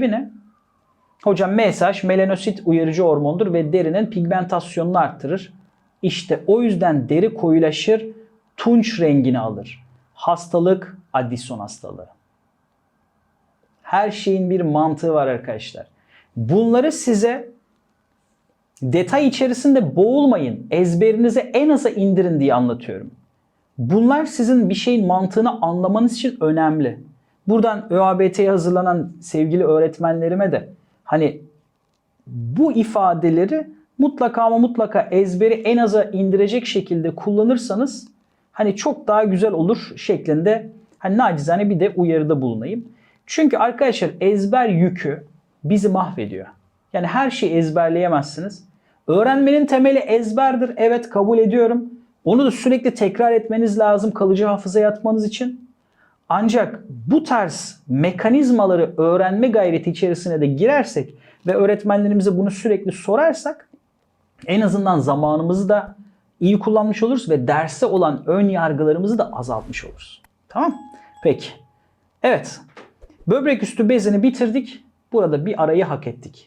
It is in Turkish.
ne? Hocam mesaj melanosit uyarıcı hormondur ve derinin pigmentasyonunu arttırır. İşte o yüzden deri koyulaşır, tunç rengini alır. Hastalık Addison hastalığı. Her şeyin bir mantığı var arkadaşlar. Bunları size detay içerisinde boğulmayın. Ezberinize en aza indirin diye anlatıyorum. Bunlar sizin bir şeyin mantığını anlamanız için önemli. Buradan ÖABT'ye hazırlanan sevgili öğretmenlerime de hani bu ifadeleri mutlaka ama mutlaka ezberi en aza indirecek şekilde kullanırsanız hani çok daha güzel olur şeklinde hani nacizane bir de uyarıda bulunayım. Çünkü arkadaşlar ezber yükü bizi mahvediyor. Yani her şeyi ezberleyemezsiniz. Öğrenmenin temeli ezberdir. Evet kabul ediyorum. Onu da sürekli tekrar etmeniz lazım kalıcı hafızaya atmanız için. Ancak bu tarz mekanizmaları öğrenme gayreti içerisine de girersek ve öğretmenlerimize bunu sürekli sorarsak en azından zamanımızı da iyi kullanmış oluruz ve derse olan ön yargılarımızı da azaltmış oluruz. Tamam? Peki. Evet. Böbrek üstü bezini bitirdik. Burada bir arayı hak ettik.